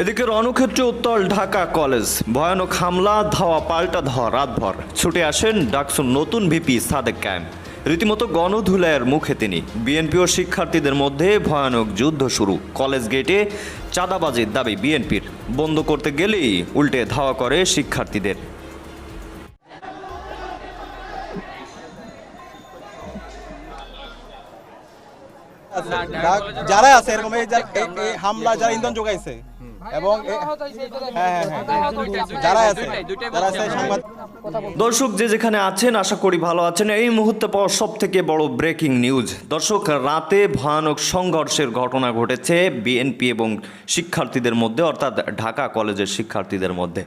এদিকে রণক্ষেত্রে উত্তল ঢাকা কলেজ। ভয়ানক হামলা, ধাওয়া, পাল্টা ধাওয়া রাতভর। ছুটে আসেন ডাকসুর নতুন ভিপি সাদেক ক্যাম্প রীতিমতো গণধুলাইয়ের মুখে তিনি। বিএনপি ও শিক্ষার্থীদের মধ্যে ভয়ানক যুদ্ধ শুরু। কলেজ গেটে চাঁদাবাজির দাবি বিএনপির। বন্ধ করতে গেলেই উল্টে ধাওয়া করে শিক্ষার্থীদের। যারা আছে, এরকম এই হামলা, যারা ইন্ধন যোগাইছে হ্যাঁ হ্যাঁ হ্যাঁ দর্শক যে যেখানে আছেন, আশা করি ভালো আছেন। এই মুহূর্তে পাওয়া সব থেকে বড় ব্রেকিং নিউজ দর্শক, রাতে ভয়ানক সংঘর্ষের ঘটনা ঘটেছে বিএনপি এবং শিক্ষার্থীদের মধ্যে, অর্থাৎ ঢাকা কলেজের শিক্ষার্থীদের মধ্যে।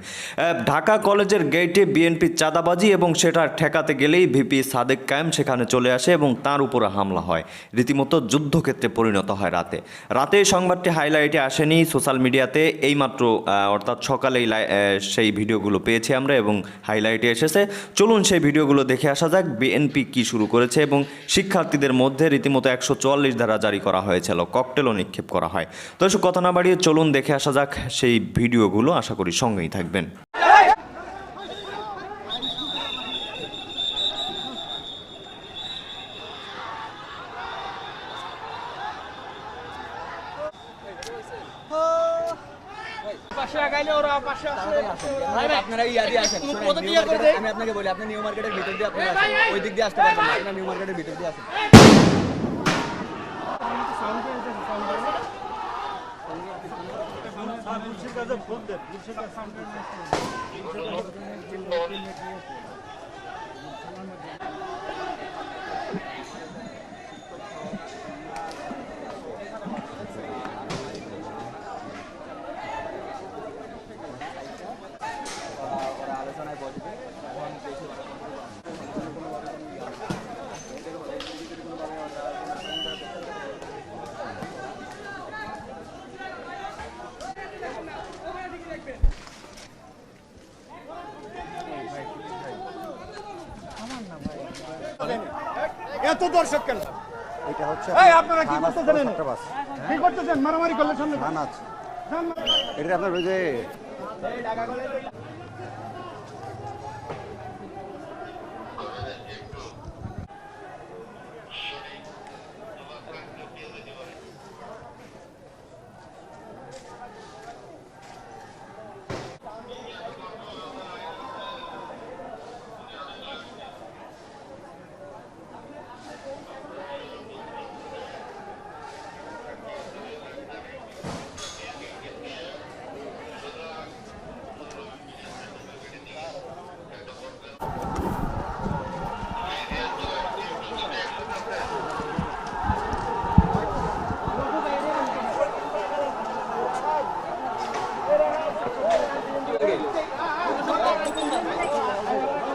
ঢাকা কলেজের গেটে বিএনপি চাঁদাবাজি এবং সেটা ঠেকাতে গেলেই ভিপি সাদেক কায়েম সেখানে চলে আসে এবং তার উপরে হামলা হয়। রীতিমতো যুদ্ধক্ষেত্রে পরিণত হয় রাতে। রাতে সংবাদটি হাইলাইটে আসেনি। সোশ্যাল মিডিয়াতে এইমাত্র মাত্র অর্থাৎ সকালেই লাই- সেই ভিডিওগুলো পেয়েছি আমরা এবং হাইলাইটে এসেছে। চলুন সেই ভিডিওগুলো দেখে আসা যাক বিএনপি কি শুরু করেছে এবং শিক্ষার্থীদের মধ্যে রীতিমতো একশো চুয়াল্লিশ ধারা জারি করা হয়েছিল ককটেলও নিক্ষেপ করা হয়। তো এসব কথা না বাড়িয়ে চলুন দেখে আসা যাক সেই ভিডিওগুলো, আশা করি সঙ্গেই থাকবেন আপনারা ইয়া দিয়ে আসেন শোনেন, নিউ মার্কেটের- আমি আপনাকে বলি আপনি নিউ মার্কেটের ভিতর দিয়ে আপনি ওই দিক দিয়ে আসতে পারবেন না আপনার নিউ মার্কেটের ভিতর দিয়ে আসেন। এত দর্শক কেন? এটা হচ্ছে এই আপনারা কি করতেছেন? কি করতেছেন? মারামারি করলে সামনে এটা আপনার ওই যে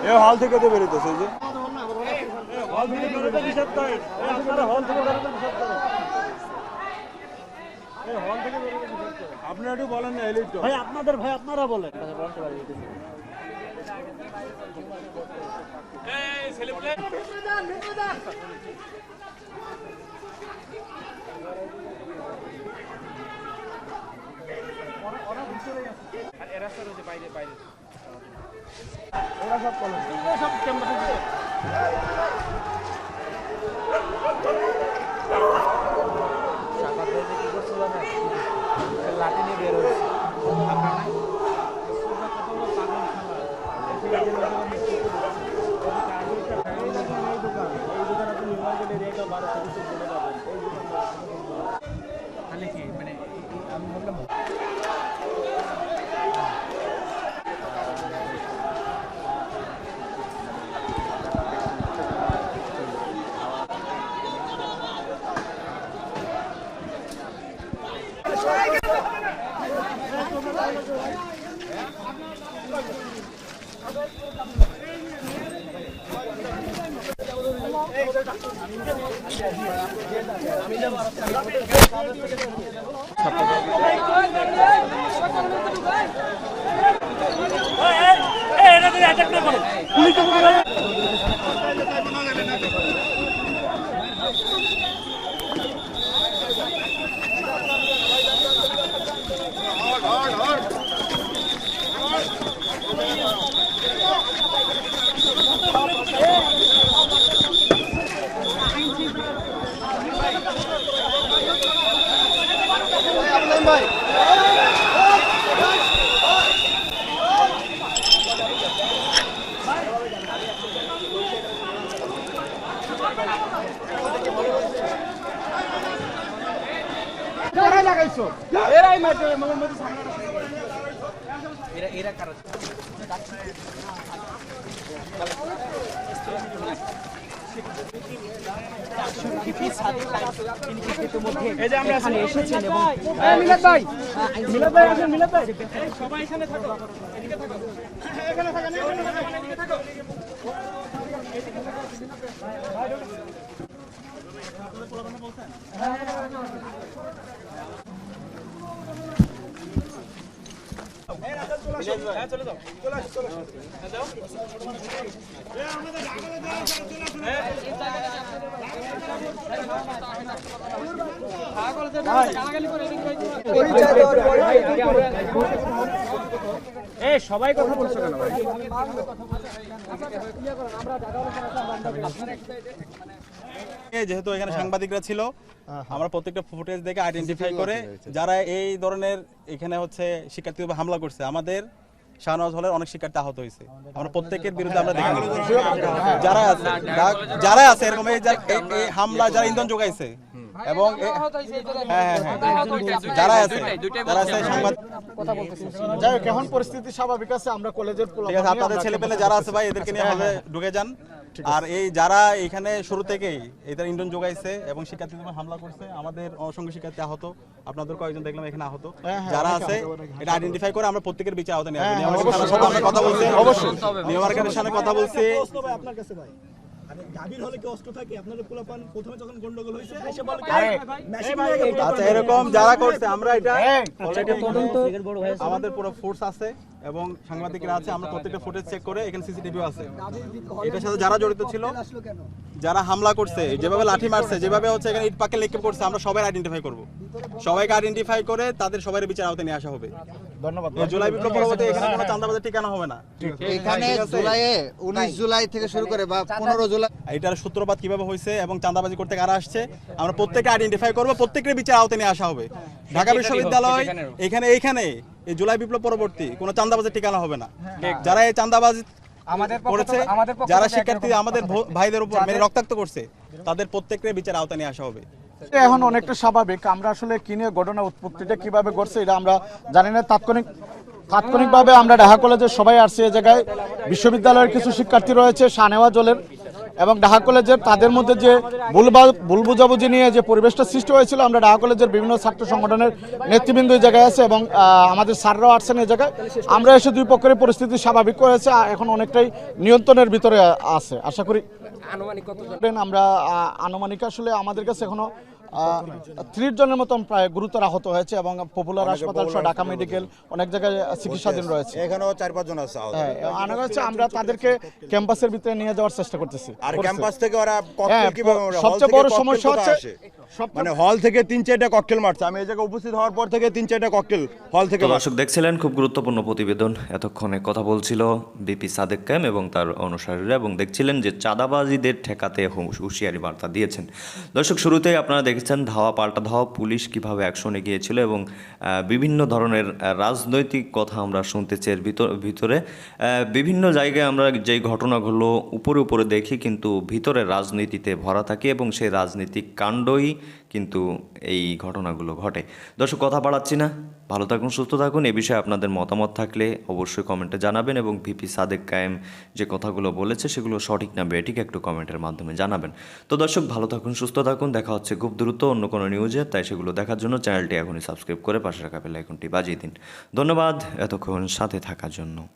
এ হল থেকে তো বেরোতেছে এই যে। আপনারা একটু বলেন না এলিট ভাই আপনাদের ভাই আপনারা বলেন। ওরা সব কলম সব চেম্বার লাঠি নিয়ে বের হয়েছে এই দোকান আপনি নিউ মার্কেটের একটা বারো চল্লিশ একটা পুলিশ লাগাইছো? এরাই মারবে আমার মধ্যে সামনে এই যে আমরা এখানে এসেছেন এবং মিলাদ ভাই। মিলাদ ভাই আসেন মিলাদ ভাই। সবাই এখানে থাকো। এদিকে থাকো। এখানে থাকেন এখানে থাকেন এদিকে থাকো। এই সবাই কথা বলছো কেন ভাই? এই যেহেতু এখানে সাংবাদিকরা ছিল আমরা প্রত্যেকটা ফুটেজ দেখে আইডেন্টিফাই করে যারা এই ধরনের এখানে হচ্ছে শিক্ষার্থীর উপর হামলা করছে আমাদের শাহনওয়াজ হলের অনেক শিক্ষার্থী আহত হয়েছে। আমরা প্রত্যেকের বিরুদ্ধে আমরা দেখে। যারা আছে যারা আছে এরকম এই হামলা যারা ইন্ধন যোগাইছে এবং হ্যাঁ হ্যাঁ হ্যাঁ। যারা আছে যারা আছে সাংবাদিক যাই হোক এখন পরিস্থিতি স্বাভাবিক আছে আমরা কলেজের ঠিক আছে আপনাদের ছেলে পেলে যারা আছে ভাই এদেরকে নিয়ে হলে ঢুকে যান। আর এই যারা এখানে শুরু থেকেই এদের ইন্ধন যোগাইছে এবং শিক্ষার্থীদের হামলা করছে আমাদের অসংখ্য শিক্ষার্থী আহত আপনাদের কয়েকজন দেখলাম এখানে আহত। যারা আছে এটা আইডেন্টিফাই করে আমরা প্রত্যেকের বিচার আহত নিয়ে আমরা কথা বলছি। অবশ্যই নিয়ম সাথে কথা বলছি। আপনার কাছে ভাই। গাভীর হলে কি অস্ত্র থাকে? আপনাদের পোলাপান প্রথমে যখন গন্ডগোল হয়েছে এসে বলে আচ্ছা এরকম যারা করছে আমরা এটা আমাদের পুরো ফোর্স আছে। এবং সাংবাদিকরা আছে আমরা প্রত্যেকটা ফুটেজ চেক করে এখানে সিসিটিভিও আছে। এটার সাথে যারা জড়িত ছিল যারা হামলা করছে যেভাবে লাঠি মারছে যেভাবে হচ্ছে এখানে ইট পাকে লেকে করছে আমরা সবাই আইডেন্টিফাই করব। সবাইকে আইডেন্টিফাই করে তাদের সবার বিচার আওতায় নিয়ে আসা হবে। ধন্যবাদ। জুলাই বিপ্লব পরবর্তী এখানে কোনো চান্দাবাজের ঠিকানা হবে না। এখানে জুলাইয়ে উনিশ জুলাই থেকে শুরু করে বা পনেরো জুলাই এটার সূত্রপাত কীভাবে হয়েছে এবং চাঁদাবাজি করতে কারা আসছে আমরা প্রত্যেককে আইডেন্টিফাই করব প্রত্যেকের বিচার আওতায় নিয়ে আসা হবে। ঢাকা বিশ্ববিদ্যালয় এখানে এইখানে এই জুলাই বিপ্লব পরবর্তী কোনো চাঁদাবাজের ঠিকানা হবে না। যারা এই চাঁদাবাজি করেছে যারা শিক্ষার্থী আমাদের ভাইদের উপর মেরে রক্তাক্ত করছে তাদের প্রত্যেকের বিচার আওতায় নিয়ে আসা হবে। এটা এখন অনেকটা স্বাভাবিক। আমরা আসলে কি নিয়ে ঘটনা উৎপত্তিটা কীভাবে ঘটছে এটা আমরা জানি না। তাৎক্ষণিক তাৎক্ষণিকভাবে আমরা ঢাকা কলেজের সবাই আসছি এ জায়গায়। বিশ্ববিদ্যালয়ের কিছু শিক্ষার্থী রয়েছে শানেওয়া জলের। এবং ঢাকা কলেজের তাদের মধ্যে যে ভুল বা- ভুল বুঝাবুঝি নিয়ে যে পরিবেশটা সৃষ্টি হয়েছিল আমরা ঢাকা কলেজের বিভিন্ন ছাত্র সংগঠনের নেতৃবৃন্দ এই জায়গায় আছে এবং আমাদের স্যাররাও আসছেন এই জায়গায়। আমরা এসে দুই পক্ষের পরিস্থিতি স্বাভাবিক করেছে এখন অনেকটাই নিয়ন্ত্রণের ভিতরে আছে। আশা করি আনুমানিক আমরা আনুমানিক আসলে আমাদের কাছে এখনও ত্রিশ জনের মতন প্রায় গুরুতর আহত হয়েছে এবং পপুলার হাসপাতাল সহ ঢাকা মেডিকেল অনেক জায়গায় চিকিৎসাধীন রয়েছে। এখানেও চার পাঁচজন আছে। হ্যাঁ আনা হচ্ছে আমরা তাদেরকে ক্যাম্পাসের ভিতরে নিয়ে যাওয়ার চেষ্টা করতেছি। আর ক্যাম্পাস থেকে ওরা হ্যাঁ, সবচেয়ে বড় সমস্যা হচ্ছে- মানে হল থেকে তিন চারটা ককটেল মারছে। আমি এই জায়গায় উপস্থিত হওয়ার পর থেকে তিন চারটা ককটেল হল থেকে দর্শক দেখছিলেন খুব গুরুত্বপূর্ণ প্রতিবেদন। এতক্ষণে কথা বলছিল বিপি সাদেক ক্যাম এবং তার অনুসারীরা এবং দেখছিলেন যে চাঁদাবাজিদের ঠেকাতে হুঁশ- হুঁশিয়ারি বার্তা দিয়েছেন। দর্শক শুরুতেই আপনারা দেখেছেন ধাওয়া পাল্টা ধাওয়া পুলিশ কীভাবে অ্যাকশনে গিয়েছিল এবং বিভিন্ন ধরনের রাজনৈতিক কথা আমরা শুনতেছি এর ভিতর ভিতরে। বিভিন্ন জায়গায় আমরা যেই ঘটনাগুলো উপরে উপরে দেখি কিন্তু ভিতরে রাজনীতিতে ভরা থাকে এবং সেই রাজনীতিক কাণ্ডই কিন্তু এই ঘটনাগুলো ঘটে। দর্শক, কথা বাড়াচ্ছি না। ভালো থাকুন, সুস্থ থাকুন। এ বিষয়ে আপনাদের মতামত থাকলে অবশ্যই কমেন্টে জানাবেন এবং ভিপি সাদেক কায়েম যে কথাগুলো বলেছে সেগুলো সঠিক না বেঠিক একটু কমেন্টের মাধ্যমে জানাবেন। তো দর্শক, ভালো থাকুন, সুস্থ থাকুন। দেখা হচ্ছে খুব দ্রুত অন্য কোনো নিউজে। তাই সেগুলো দেখার জন্য চ্যানেলটি এখনই সাবস্ক্রাইব করে পাশে রাখা বেল আইকনটি বাজিয়ে দিন। ধন্যবাদ। এতক্ষণ সাথে থাকার জন্য।